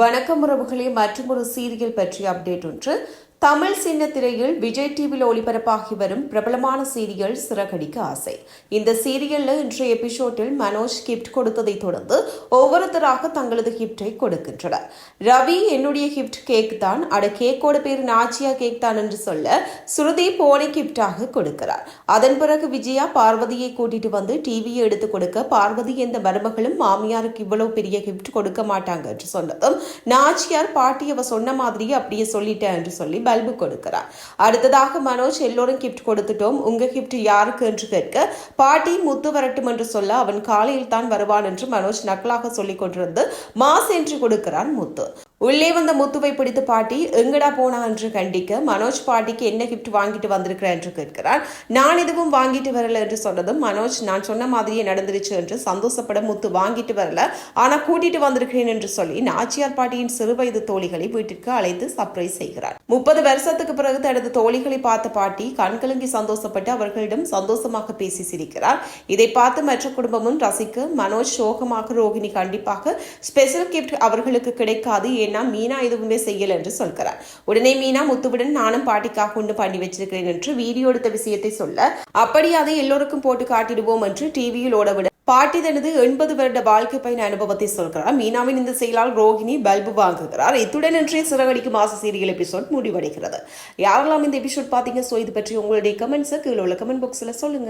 வணக்கம் உறவுகளே மற்றொரு சீரியல் பற்றிய அப்டேட் ஒன்று தமிழ் சின்ன திரையில் விஜய் டிவியில் ஒளிபரப்பாகி வரும் பிரபலமான சீரியல் சிறகடிக்க ஆசை. இந்த சீரியல்ல இன்றைய எபிசோடில் மனோஜ் கிஃப்ட் கொடுத்ததை தொடர்ந்து ஒவ்வொருத்தராக தங்களது கிஃப்டை கொடுக்கின்றனர். ரவி என்னுடைய கிஃப்ட் கேக் தான். அட கேக்கோட பேர் நாச்சியா கேக் தான் என்று சொல்ல ஸ்ருதி போனை கிஃப்டாக கொடுக்கிறார். அதன் பிறகு விஜயா பார்வதியை கூட்டிட்டு வந்து டிவியை எடுத்து கொடுக்க பார்வதி எந்த மருமகளும் மாமியாருக்கு இவ்வளவு பெரிய கிஃப்ட் கொடுக்க மாட்டாங்க என்று சொன்னதும் நாச்சியார் பாட்டி அவ சொன்ன மாதிரியே அப்படியே சொல்லிட்டேன் என்று சொல்லி பல்பு கொடுக்கிறார். அடுத்ததாக மனோஜ் எல்லோரும் கிஃப்ட் கொடுத்துட்டோம். உங்க கிஃப்ட் யாருக்கு என்று கேட்க பாட்டி முத்து வரட்டும் என்று சொல்ல அவன் காலையில் தான் வருவான் என்று மனோஜ் நக்கலாக சொல்லிக் கொண்டிருந்து மாஸ் என்று கொடுக்கிறான் முத்து. உள்ளே வந்த முத்துவை பிடித்து பாட்டி எங்கடா போனா? என்று கண்டிக்க மனோஜ் பாட்டிக்கு என்ன கிஃப்ட் வாங்கிட்டு வந்திருக்கிறேன் என்று கேட்கிறார். நான் எதுவும் வாங்கிட்டு வரல என்று சொன்னதும் மனோஜ் நான் சொன்ன மாதிரியே நடந்துருச்சு என்று சந்தோஷப்பட முத்து வாங்கிட்டு வரல. ஆனா கூட்டிட்டு வந்திருக்கிறேன் என்று சொல்லி நாச்சியார் பாட்டியின் சிறுவயது தோழிகளை வீட்டிற்கு அழைத்து சர்ப்ரைஸ் செய்கிறார். முப்பது வருஷத்துக்கு பிறகு தனது தோழிகளை பார்த்த பாட்டி கண்கலங்கி சந்தோஷப்பட்டு அவர்களிடம் சந்தோஷமாக பேசி சிரிக்கிறார். இதை பார்த்து மற்ற குடும்பமும் ரசிக்க மனோஜ் சோகமாக ரோகிணி கண்டிப்பாக ஸ்பெஷல் கிஃப்ட் அவர்களுக்கு கிடைக்காது ஏன்னா மீனா எதுவுமே செய்யலை என்று சொல்கிறார். உடனே மீனா முத்துவுடன் நானும் பாட்டிக்காக ஒன்று பண்ணி வச்சிருக்கிறேன் என்று வீடியோ எடுத்த விஷயத்தை சொல்ல அப்படி அதை எல்லோருக்கும் போட்டு காட்டிடுவோம் என்று டிவியில் ஓடவிட பாட்டி தனது எண்பது வருட வாழ்க்கை பயண அனுபவத்தை சொல்கிறார். மீனாவின் இந்த செயலால் ரோஹிணி பல்பு வாங்குகிறார். இத்துடன் இன்றைய சிறகடிக்கும் மாச சீரியல் எபிசோட் முடிவடைகிறது. யாரெல்லாம் இந்த எபிசோட் பார்த்தீங்க? ஸோ இது பற்றி உங்களுடைய கமெண்ட்ஸை கீழே உள்ள கமெண்ட் பாக்ஸில் சொல்லுங்கள்